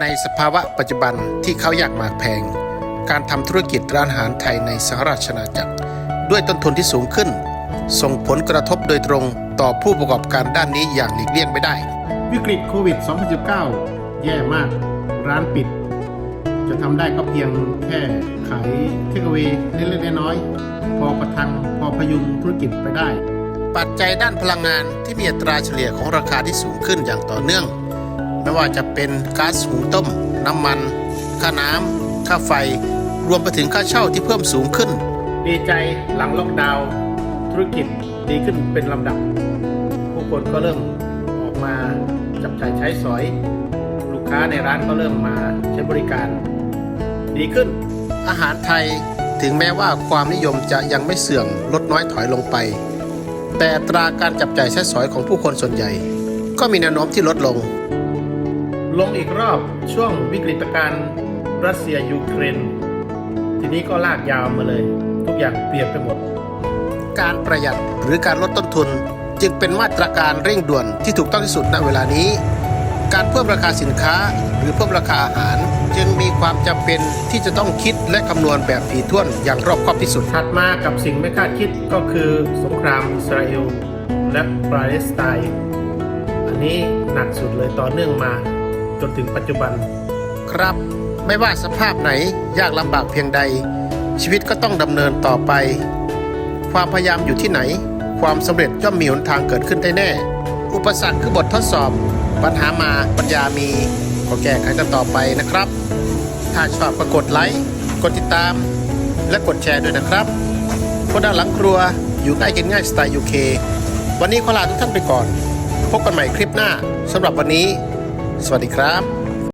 ในสภาวะปัจจุบันที่เขาอยากหมากแพง การทำธุรกิจร้านอาหารไทยในสหราชอาณาจักร ด้วยต้นทุนที่สูงขึ้น ส่งผลกระทบโดยตรงต่อผู้ประกอบการด้านนี้อย่างหลีกเลี่ยงไม่ได้ วิกฤตโควิด 2019 แย่มาก ร้านปิด จะทำได้ก็เพียงแค่ขายเทคเวเล็กๆน้อยๆพอประทังพอพยุงธุรกิจไปได้ ปัจจัยด้านพลังงานที่มีอัตราเฉลี่ยของราคาที่สูงขึ้นอย่างต่อเนื่อง ไม่ว่าจะเป็นก๊าซหุงต้ม น้ำมัน ค่าน้ำค่าไฟ รวมไปถึงค่าเช่าที่เพิ่มสูงขึ้น ดีใจหลังล็อกดาวน์ธุรกิจดีขึ้นเป็นลำดับ ผู้คนก็เริ่มออกมาจับจ่ายใช้สอย ลูกค้าในร้านก็เริ่มมาใช้บริการ ดีขึ้น อาหารไทยถึงแม้ว่าความนิยมจะยังไม่เสื่อมลดน้อยถอยลงไป แต่อัตราการจับจ่ายใช้สอยของผู้คนส่วนใหญ่ ก็มีแนวโน้มที่ลดลง ลงอีกรอบช่วงวิกฤตการณ์รัสเซียยูเครน ทีนี้ก็ลากยาวมาเลย ทุกอย่างเปลี่ยนไปหมด การประหยัดหรือการลดต้นทุนจึงเป็นมาตรการเร่งด่วนที่ถูกต้องที่สุดณเวลานี้ การเพิ่มราคาสินค้าหรือเพิ่มราคาอาหาร จึงมีความจำเป็นที่จะต้องคิดและคำนวณแบบถี่ถ้วนอย่างรอบคอบที่สุด ถัดมากับสิ่งไม่คาดคิดก็คือสงครามอิสราเอลและปาเลสไตน์อันนี้หนักสุดเลยต่อเนื่องมา จนถึงปัจจุบัน ครับไม่ว่าสภาพไหนยากลำบากเพียงใด ชีวิตก็ต้องดำเนินต่อไป ความพยายามอยู่ที่ไหน ความสำเร็จย่อมมีหนทางเกิดขึ้นได้แน่ อุปสรรคคือบททดสอบ ปัญหามาปัญญามีก็แก้ไขกันต่อไปนะครับ ถ้าชอบก็กดไลค์กดติดตาม และกดแชร์ด้วยนะครับคนด้านหลังครัวอยู่ง่ายกินง่ายสไตล์ยูเควันนี้ขอลาทุกท่านไปก่อน พบกันใหม่คลิปหน้าสำหรับวันนี้ สวัสดีครับ